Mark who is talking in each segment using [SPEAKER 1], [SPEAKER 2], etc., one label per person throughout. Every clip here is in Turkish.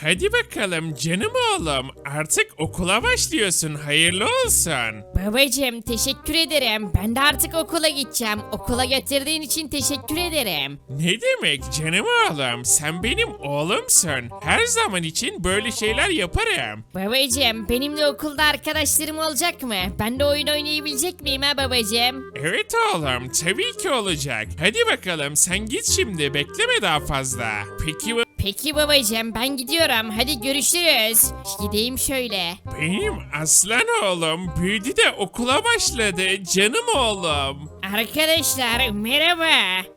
[SPEAKER 1] Hadi bakalım canım oğlum artık okula başlıyorsun hayırlı olsun.
[SPEAKER 2] Babacım teşekkür ederim. Ben de artık okula gideceğim. Okula getirdiğin için teşekkür ederim.
[SPEAKER 1] Ne demek canım oğlum sen benim oğlumsun. Her zaman için böyle şeyler yaparım.
[SPEAKER 2] Babacım benimle okulda arkadaşlarım olacak mı? Ben de oyun oynayabilecek miyim ha babacım?
[SPEAKER 1] Evet oğlum tabii ki olacak. Hadi bakalım sen git şimdi bekleme daha fazla. Peki
[SPEAKER 2] Peki babacım ben gidiyorum. Hadi görüşürüz. Gideyim şöyle.
[SPEAKER 1] benim aslan oğlum büyüdü de okula başladı canım oğlum.
[SPEAKER 2] Arkadaşlar merhaba.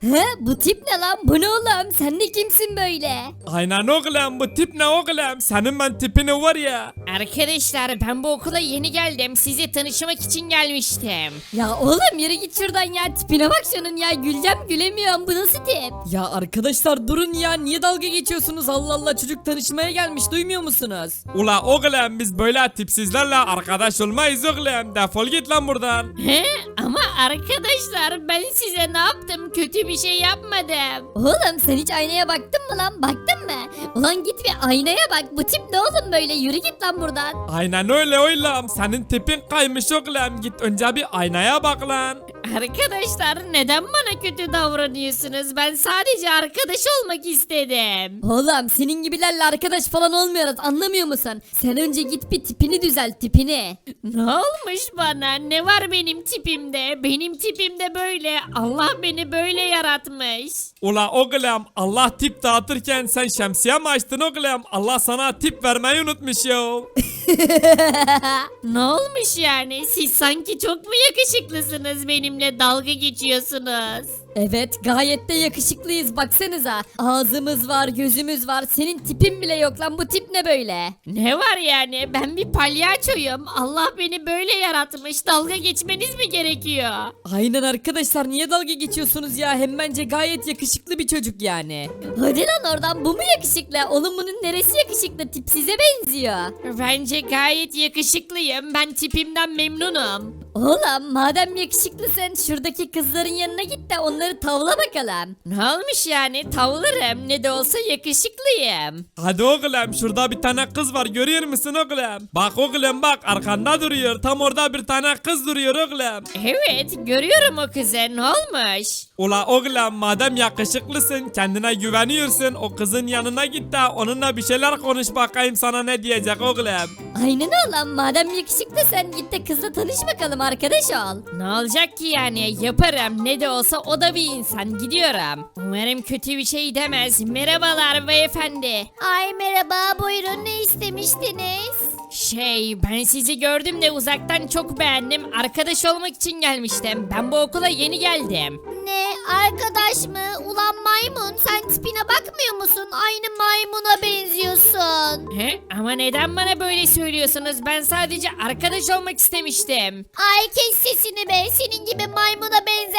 [SPEAKER 3] He bu tip ne lan bu ne oğlum sen de kimsin böyle?
[SPEAKER 4] Aynen oğlum bu tip ne oğlum? Senin ben tipini var ya.
[SPEAKER 2] Arkadaşlar ben bu okula yeni geldim. Size tanışmak için gelmiştim.
[SPEAKER 3] Ya oğlum yürü git şuradan ya tipine bak şunun ya güleceğim gülemiyorum bu nasıl tip?
[SPEAKER 5] Ya arkadaşlar durun ya niye dalga geçiyorsunuz Allah Allah çocuk tanışmaya gelmiş duymuyor musunuz?
[SPEAKER 4] Ula oğlum biz böyle tipsizlerle arkadaş olmayız oğlum. Defol git lan buradan.
[SPEAKER 2] He? Ama arkadaşlar ben size ne yaptım? Kötü bir şey yapmadım.
[SPEAKER 3] Oğlum sen hiç aynaya baktın mı lan baktın mı? Ulan git bir aynaya bak bu tip ne oğlum böyle yürü git lan buradan.
[SPEAKER 4] Aynen öyle oğlum. Senin tipin kaymış oğlum. Git önce bir aynaya bak lan.
[SPEAKER 2] Arkadaşlar neden bana kötü davranıyorsunuz? Ben sadece arkadaş olmak istedim.
[SPEAKER 3] Oğlum senin gibilerle arkadaş falan olmuyoruz anlamıyor musun? Sen önce git bir tipini düzelt tipini.
[SPEAKER 2] Ne olmuş bana? Ne var benim tipimde? Benim tipimde böyle. Allah beni böyle yaratmış.
[SPEAKER 4] Ula oğlum Allah tip dağıtırken sen şemsiye mi açtın oğlum? Allah sana tip vermeyi unutmuş ya.
[SPEAKER 2] Ne olmuş yani? Siz sanki çok mu yakışıklısınız benimle dalga geçiyorsunuz?
[SPEAKER 3] Evet gayet de yakışıklıyız baksanıza. Ağzımız var gözümüz var senin tipin bile yok lan bu tip ne böyle?
[SPEAKER 2] Ne var yani? Ben bir palyaçoyum. Allah beni böyle yaratmış. Dalga geçmeniz mi gerekiyor?
[SPEAKER 5] Aynen arkadaşlar niye dalga geçiyorsunuz ya hem bence gayet yakışıklı bir çocuk yani.
[SPEAKER 3] Hadi lan oradan bu mu yakışıklı? Oğlum bunun neresi yakışıklı tip size benziyor.
[SPEAKER 2] Bence gayet yakışıklıyım. Ben tipimden memnunum.
[SPEAKER 3] Oğlum madem yakışıklısın şuradaki kızların yanına git de onları tavla bakalım.
[SPEAKER 2] Ne olmuş yani? Tavlarım. Ne de olsa yakışıklıyım.
[SPEAKER 4] Hadi oğlum şurada bir tane kız var görüyor musun oğlum? Bak oğlum bak arkanda duruyor. Tam orada bir tane kız duruyor oğlum.
[SPEAKER 2] Evet, görüyorum o kızı. Ne olmuş?
[SPEAKER 4] Ula oğlum madem yakışıklısın kendine güveniyorsun o kızın yanına git de onunla bir şeyler konuş bakayım sana ne diyecek oğlum.
[SPEAKER 3] Aynen oğlum madem yakışıklısın git de kızla tanış bakalım arkadaş ol.
[SPEAKER 2] Ne olacak ki yani? Yaparım. Ne de olsa o da bir insan. Gidiyorum. Umarım kötü bir şey demez. Merhabalar beyefendi.
[SPEAKER 3] Ay merhaba buyurun ne istemiştiniz?
[SPEAKER 2] Şey, ben sizi gördüm de uzaktan çok beğendim. Arkadaş olmak için gelmiştim. Ben bu okula yeni geldim.
[SPEAKER 3] Ne arkadaş mı? Ulan maymun sen tipine bakmıyor musun? Aynı maymuna benziyorsun.
[SPEAKER 2] He? Ama neden bana böyle söylüyorsunuz? Ben sadece arkadaş olmak istemiştim.
[SPEAKER 3] Ay kes sesini be. Senin gibi maymuna benzeyenlerle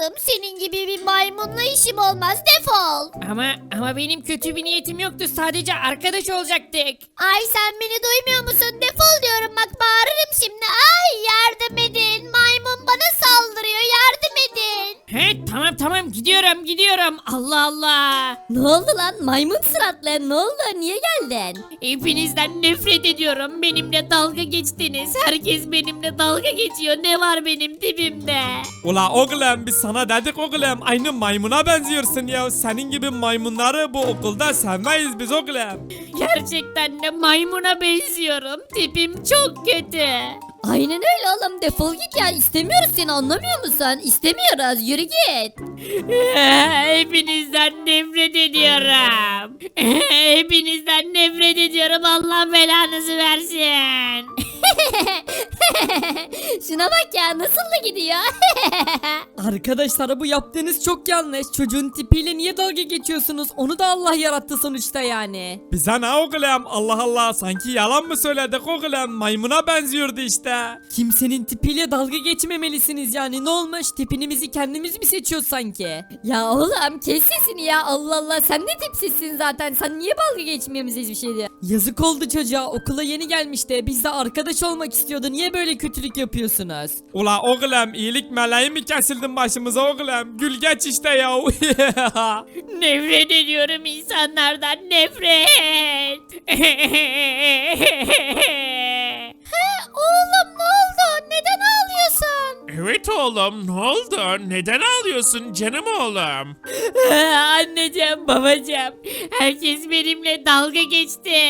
[SPEAKER 3] kızım. Senin gibi bir maymunla işim olmaz. Defol.
[SPEAKER 2] Ama ama benim kötü bir niyetim yoktu. Sadece arkadaş olacaktık.
[SPEAKER 3] Ay sen beni duymuyor musun? Defol diyorum bak bağırırım şimdi. Ay yardım edin. Maymun bana saldırıyor. Yardım edin.
[SPEAKER 2] He tamam tamam gidiyorum gidiyorum. Allah Allah.
[SPEAKER 3] Ne oldu lan? Maymun suratlı. Ne oldu? Niye geldin?
[SPEAKER 2] Hepinizden nefret ediyorum. Benimle dalga geçtiniz. Herkes benimle dalga geçiyor. Ne var benim tipimde?
[SPEAKER 4] Ula oğlum biz sana dedik oğlum aynı maymuna benziyorsun ya. Senin gibi maymunları bu okulda sevmeyiz biz oğlum.
[SPEAKER 2] Gerçekten de maymuna benziyorum. Tipim çok kötü.
[SPEAKER 3] Aynen öyle oğlum. Defol git ya. İstemiyoruz seni anlamıyor musun? İstemiyoruz. Yürü git.
[SPEAKER 2] Hepinizden nefret ediyorum. Hepinizden nefret ediyorum. Allah belanızı versin.
[SPEAKER 3] Şuna bak ya nasıl da gidiyor.
[SPEAKER 5] Arkadaşlar bu yaptığınız çok yanlış çocuğun tipiyle niye dalga geçiyorsunuz onu da Allah yarattı sonuçta yani.
[SPEAKER 4] Bize ne oğlum Allah Allah sanki yalan mı söyledik oğlum maymuna benziyordu işte.
[SPEAKER 5] Kimsenin tipiyle dalga geçmemelisiniz yani ne olmuş tipinimizi kendimiz mi seçiyoruz sanki?
[SPEAKER 3] ya oğlum kes sesini ya. Allah Allah sen ne tipsizsin zaten. Sen niye dalga geçmiyoruz hiçbir şey diyor.
[SPEAKER 5] Yazık oldu çocuğa okula yeni gelmişti biz de arkadaş olmak istiyordu niye böyle böyle kötülük yapıyorsunuz?
[SPEAKER 4] Ula oğlum iyilik meleği mi kesildin başımıza oğlum? Gül geç işte ya.
[SPEAKER 2] Nefret ediyorum insanlardan nefret.
[SPEAKER 3] Oğlum ne oldu? Neden ağlıyorsun?
[SPEAKER 1] Evet oğlum ne oldu? Neden ağlıyorsun canım oğlum?
[SPEAKER 2] Anneciğim babacığım herkes benimle dalga geçti.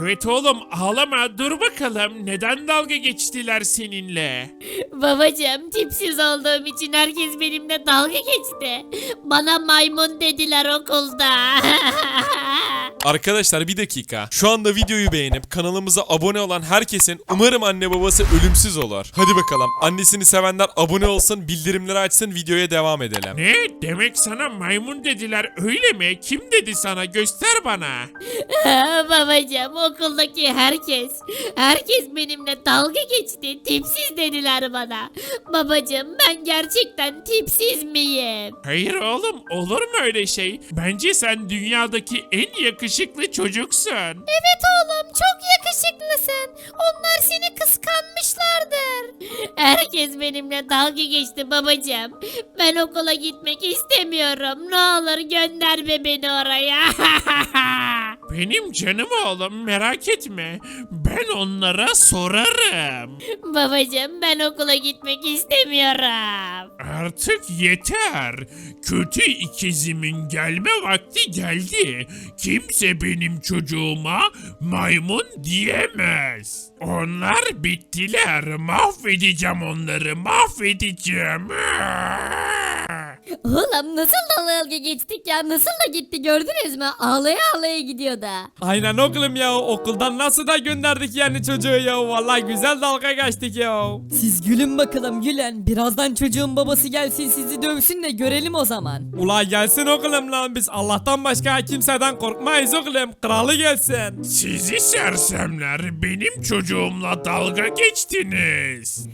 [SPEAKER 1] Evet oğlum ağlama dur bakalım neden dalga geçtiler seninle?
[SPEAKER 2] Babacığım tipsiz olduğum için herkes benimle dalga geçti. Bana maymun dediler okulda.
[SPEAKER 6] Arkadaşlar bir dakika. Şu anda videoyu beğenip kanalımıza abone olan herkesin umarım anne babası ölümsüz olur. Hadi bakalım. Annesini sevenler abone olsun, bildirimleri açsın, videoya devam edelim.
[SPEAKER 1] Ne? Demek sana maymun dediler öyle mi? Kim dedi sana göster bana.
[SPEAKER 2] Babacığım okuldaki herkes, herkes benimle dalga geçti. Tipsiz dediler bana. Babacığım ben gerçekten tipsiz miyim?
[SPEAKER 1] Hayır oğlum olur mu öyle şey? Bence sen dünyadaki en yakışıklı çocuksun.
[SPEAKER 3] Evet oğlum çok yakışıklısın. Onlar seni kıskanmışlardır.
[SPEAKER 2] Herkes benimle dalga geçti babacığım. Ben okula gitmek istemiyorum. Ne olur gönderme beni oraya.
[SPEAKER 1] Benim canım oğlum merak etme. Ben onlara sorarım.
[SPEAKER 2] babacığım ben okula gitmek istemiyorum.
[SPEAKER 1] Artık yeter. Kötü ikizimin gelme vakti geldi. Kimse benim çocuğuma maymun diyemez. Onlar bittiler. Mahvedeceğim onları. Mahvedeceğim.
[SPEAKER 3] Oğlum nasıl dalga geçtik ya? Nasıl da gitti gördünüz mü? Ağlaya ağlaya gidiyor da.
[SPEAKER 4] Aynen oğlum ya okuldan nasıl da gönderdik yani çocuğu ya. Vallahi güzel dalga geçtik ya.
[SPEAKER 5] Siz gülün bakalım gülün. Birazdan çocuğun babası gelsin sizi dövsün de görelim o zaman.
[SPEAKER 4] Ula gelsin oğlum lan biz Allah'tan başka kimseden korkmayız oğlum. Kralı gelsin.
[SPEAKER 1] Sizi sersemler benim çocuğumla dalga geçtiniz.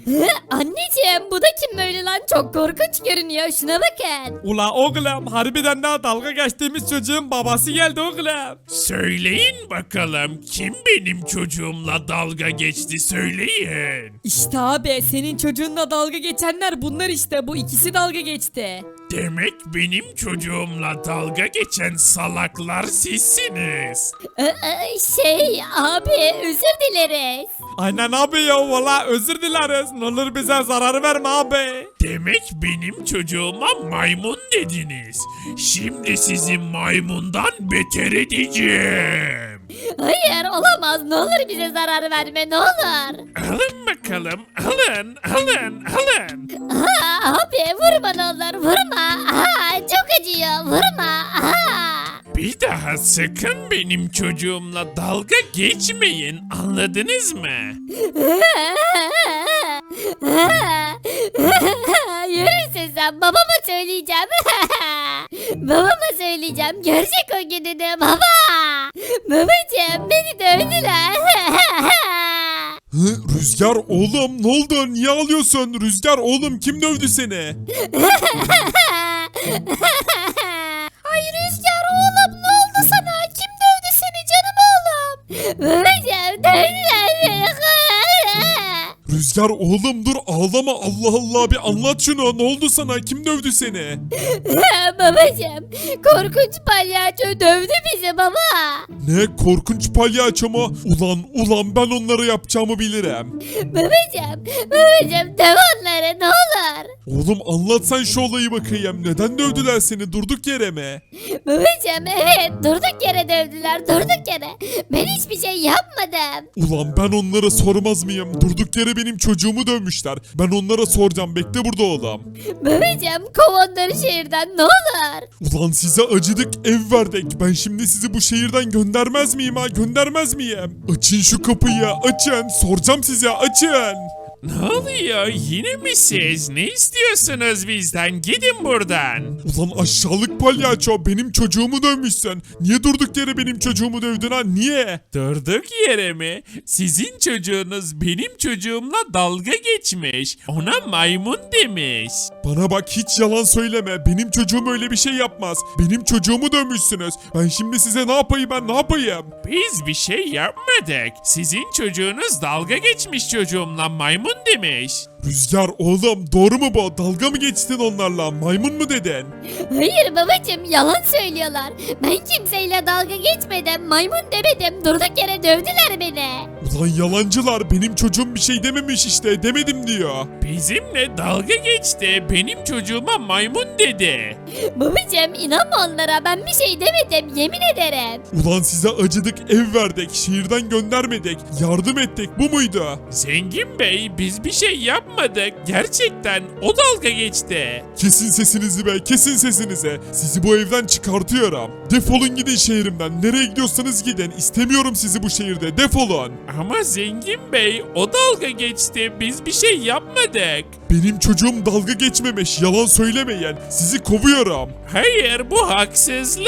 [SPEAKER 3] Anneciğim bu da kim böyle lan? Çok korkunç görünüyor. Şuna bakın.
[SPEAKER 4] Ula oğlum harbiden daha dalga geçtiğimiz çocuğun babası geldi oğlum.
[SPEAKER 1] Söyleyin bakalım kim benim çocuğumla dalga geçti söyleyin.
[SPEAKER 5] İşte abi senin çocuğunla dalga geçenler bunlar işte bu ikisi dalga geçti.
[SPEAKER 1] Demek benim çocuğumla dalga geçen salaklar sizsiniz.
[SPEAKER 3] Ee, e, şey abi özür dileriz.
[SPEAKER 4] Aynen abi ya valla özür dileriz. Ne olur bize zarar verme abi.
[SPEAKER 1] Demek benim çocuğuma maymun dediniz. Şimdi sizi maymundan beter edeceğim.
[SPEAKER 3] Hayır olamaz. Ne olur bize zarar verme ne olur.
[SPEAKER 1] Alın bakalım, alın, alın, alın.
[SPEAKER 3] Aa, abi vurma ne olur vurma. Aa, çok acıyor vurma. Aa.
[SPEAKER 1] Bir daha sakın benim çocuğumla dalga geçmeyin, anladınız mı?
[SPEAKER 3] Yürürsün sen babama söyleyeceğim. babama söyleyeceğim. Görecek o gününü baba. Babacığım beni dövdüler.
[SPEAKER 6] Hı, Rüzgar oğlum ne oldu? Niye ağlıyorsun? Rüzgar oğlum kim dövdü seni?
[SPEAKER 3] Ay Rüzgar oğlum ne oldu sana? Kim dövdü seni canım oğlum?
[SPEAKER 6] Rüzgar oğlum dur ağlama Allah Allah bir anlat şunu. Ne oldu sana? Kim dövdü seni?
[SPEAKER 3] Babacığım korkunç palyaço dövdü bizi baba.
[SPEAKER 6] Ne korkunç palyaço mu? Ulan ulan ben onları yapacağımı bilirim.
[SPEAKER 3] Babacığım babacığım döv onları ne olur.
[SPEAKER 6] Oğlum anlatsan şu olayı bakayım. Neden dövdüler seni durduk yere mi?
[SPEAKER 3] Babacığım evet durduk yere dövdüler durduk yere. Ben hiçbir şey yapmadım.
[SPEAKER 6] Ulan ben onlara sormaz mıyım? Durduk yere benim çocuğumu dövmüşler. Ben onlara soracağım. Bekle burada oğlum.
[SPEAKER 3] Babacığım kov onları şehirden ne olur.
[SPEAKER 6] Ulan size acıdık ev verdik. Ben şimdi sizi bu şehirden göndermez miyim ha? Göndermez miyim? Açın şu kapıyı açın. Soracağım size açın.
[SPEAKER 1] Ne oluyor? Yine mi siz? Ne istiyorsunuz bizden? Gidin buradan.
[SPEAKER 7] Ulan aşağılık palyaço benim çocuğumu dövmüşsün. Niye durduk yere benim çocuğumu dövdün ha niye?
[SPEAKER 1] Durduk yere mi? Sizin çocuğunuz benim çocuğumla dalga geçmiş. Ona maymun demiş.
[SPEAKER 7] Bana bak hiç yalan söyleme. Benim çocuğum öyle bir şey yapmaz. Benim çocuğumu dövmüşsünüz. Ben şimdi size ne yapayım ben ne yapayım?
[SPEAKER 1] Biz bir şey yapmadık. Sizin çocuğunuz dalga geçmiş çocuğumla maymun demiş.
[SPEAKER 7] Rüzgar oğlum doğru mu bu? Dalga mı geçtin onlarla? Maymun mu dedin?
[SPEAKER 3] Hayır babacım yalan söylüyorlar. Ben kimseyle dalga geçmedim. Maymun demedim. Durduk yere dövdüler beni.
[SPEAKER 7] Ulan yalancılar benim çocuğum bir şey dememiş işte demedim diyor.
[SPEAKER 1] Bizimle dalga geçti. Benim çocuğuma maymun dedi.
[SPEAKER 3] Babacım inanma onlara. Ben bir şey demedim. Yemin ederim.
[SPEAKER 7] Ulan size acıdık ev verdik şehirden göndermedik yardım ettik bu muydu?
[SPEAKER 1] Zengin Bey biz bir şey yapmadık. Gerçekten o dalga geçti.
[SPEAKER 7] Kesin sesinizi be kesin sesinizi. Sizi bu evden çıkartıyorum. Defolun gidin şehrimden nereye gidiyorsanız gidin istemiyorum sizi bu şehirde defolun.
[SPEAKER 1] Ama Zengin Bey o dalga geçti. Biz bir şey yapmadık.
[SPEAKER 7] Benim çocuğum dalga geçmemiş yalan söylemeyin sizi kovuyorum.
[SPEAKER 1] Hayır bu haksızlık.